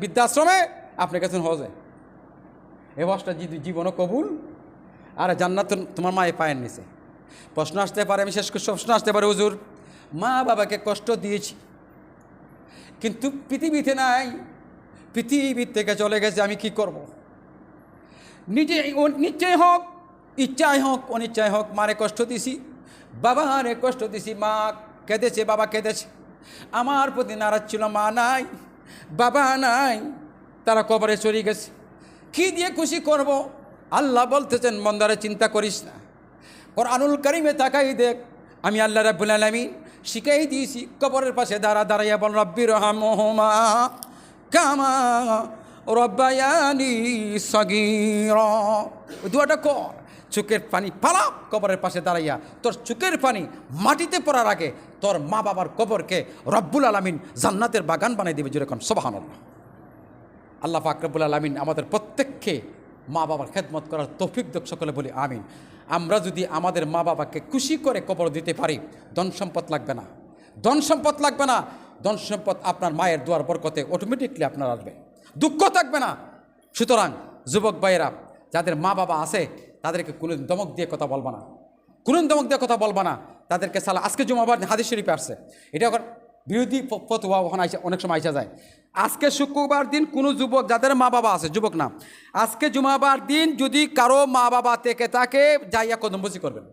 বৃদ্ধাশ্রমে আপনি গেছেন হজে। এ বসটা জীবনও কবুল, আর জান্নাত তোমার মায়ে পায়ের নিচে। প্রশ্ন আসতে পারে, আমি শেষ প্রশ্ন আসতে পারে, হুজুর, মা বাবাকে কষ্ট দিয়েছি, কিন্তু পৃথিবীতে নাই, পৃথিবীর থেকে চলে গেছে, আমি কি করব। নিজে নিশ্চয় হোক, ইচ্ছায় হোক, অনিচ্ছায় হোক, মারে কষ্ট দিছি বাবা আরে কষ্ট দিছি, মা কেঁদেছে, বাবা কেঁদেছে। আমার প্রতি নারাজ ছিল, মা নাই। বাবা নাই, তারা কবরে চলে গেছে। কি দিয়ে খুশি করব? আল্লাহ বলতেছেন, মন্দারে চিন্তা করিস না। ওর কোরআনুল করিমে তাকাই দেখ, আমি আল্লাহ রাব্বুল আলামিন শিখাই দিয়েছি, কবরের পাশে দাঁড়া দাঁড়াইয়া বল, রব্বি রহমা কামা রব্বায়ানি সগীর। দুয়াটা কর। চোখের পানি পালা কবরের পাশে দাঁড়াইয়া। তোর চোখের পানি মাটিতে পড়ার আগে তোর মা বাবার কবরকে রব্বুল আলামিন জান্নাতের বাগান বানিয়ে দেবে যেরকম সোবাহান আল্লাহ ফাকরবুল আলমিন আমাদের প্রত্যেককে মা বাবার খেদমত করার তৌফিক দক সকলে বলি, আমিন। আমরা যদি আমাদের মা বাবাকে খুশি করে কবর দিতে পারি, ধন সম্পদ লাগবে না। ধন সম্পদ লাগবে না, ধন সম্পদ আপনার মায়ের দুয়ার বরকতে অটোমেটিকলি আপনার আসবে। দুঃখ থাকবে না। সুতরাং যুবক ভাইয়েরা, যাদের মা বাবা আছে তাদেরকে কোনো দমক দিয়ে কথা বলবা না। কোনো দমক দিয়ে কথা বলবা না। তাদেরকে সালা, আজকে জমাবার হাদিস শরীফে আসছে। এটা বিরোধী ফতোয়া ওখানে অনেক সময় আইসা যায়। আজকে শুক্রবার দিন কোনো যুবক, যাদের মা বাবা আছে, যুবক না, আজকে জুমাবার দিন যদি কারও মা বাবা থেকে তাকে যাইয়া কদম বুসি করবেন।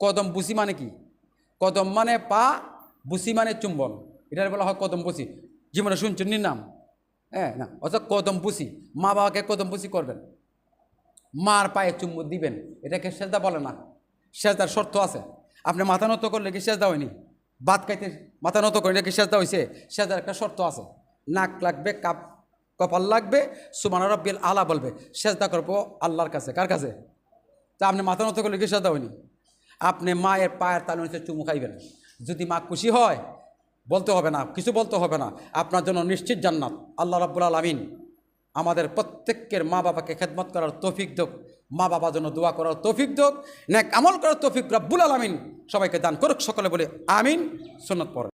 কদম বুসি মানে কি? কদম মানে পা বুসি মানে চুম্বন। এটার বলা হয় কদম বুসি জীবনে শুনছেন নাম? হ্যাঁ না। অর্থাৎ কদম বুসি মা বাবাকে কদম বুসি করবেন। মার পায়ে চুম্বু দিবেন। এটাকে সেজদা বলে না। সেজদার শর্ত আছে। আপনি মাথা নত করলে কি সেজদা হয়নি? ভাত খাইতে মাথা নত করলে কি সেজদা হয়েছে সেজদার একটা শর্ত আছে। নাক লাগবে, কাপ, কপাল লাগবে সুমান রব্বিল আলা বলবে। সেজদা করব আল্লাহর কাছে। কার কাছে? তা আপনি মাথা নত করলে কি সেজদা হয়নি? আপনি মায়ের পায়ের তালু নিচে চুমু খাইবেন। যদি মা খুশি হয়, বলতে হবে না। কিছু বলতে হবে না। আপনার জন্য নিশ্চিত জান্নাত। আল্লাহ রাব্বুল আলামিন। আমাদের প্রত্যেকের মা বাবাকে খেদমত করার তৌফিক দোক, মা বাবার জন্য দোয়া করার তৌফিক দোক, নেক আমল করার তৌফিক রব্বুল আলামিন সবাইকে দান করুক, সকলে বলে আমিন, সুন্নত পড়ে।